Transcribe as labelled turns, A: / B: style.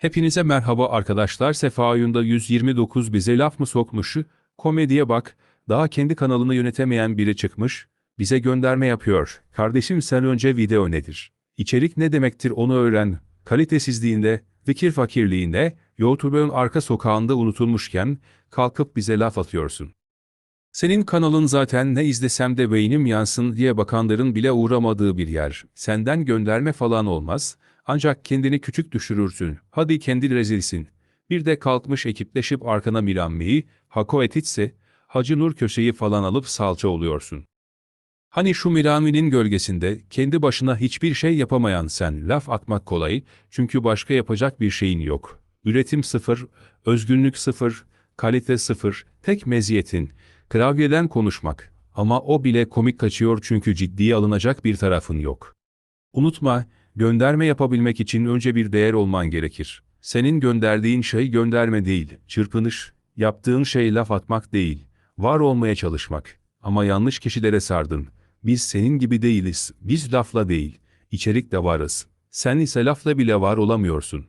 A: Hepinize merhaba arkadaşlar. Sefa Oyun'da 129 bize laf mı sokmuş? Komediye bak. Daha kendi kanalını yönetemeyen biri çıkmış. Bize gönderme yapıyor. Kardeşim sen önce video nedir? İçerik ne demektir onu öğren. Kalitesizliğinde, fikir fakirliğinde, YouTube'un arka sokağında unutulmuşken kalkıp bize laf atıyorsun. Senin kanalın zaten ne izlesem de beynim yansın diye bakanların bile uğramadığı bir yer. Senden gönderme falan olmaz. Ancak kendini küçük düşürürsün. Hadi kendi rezilsin. Bir de kalkmış ekipleşip arkana Milanmi'yi, Hako Etitse, Hacı Nur köşeyi falan alıp salça oluyorsun. Hani şu Milanmi'nin gölgesinde kendi başına hiçbir şey yapamayan sen laf atmak kolay çünkü başka yapacak bir şeyin yok. Üretim sıfır, özgünlük sıfır, kalite sıfır, tek meziyetin, klavyeden konuşmak. Ama o bile komik kaçıyor çünkü ciddiye alınacak bir tarafın yok. Unutma, gönderme yapabilmek için önce bir değer olman gerekir. Senin gönderdiğin şey gönderme değil, çırpınış, yaptığın şey laf atmak değil, var olmaya çalışmak. Ama yanlış kişilere sardın. Biz senin gibi değiliz, biz lafla değil, içerikle varız. Sen ise lafla bile var olamıyorsun.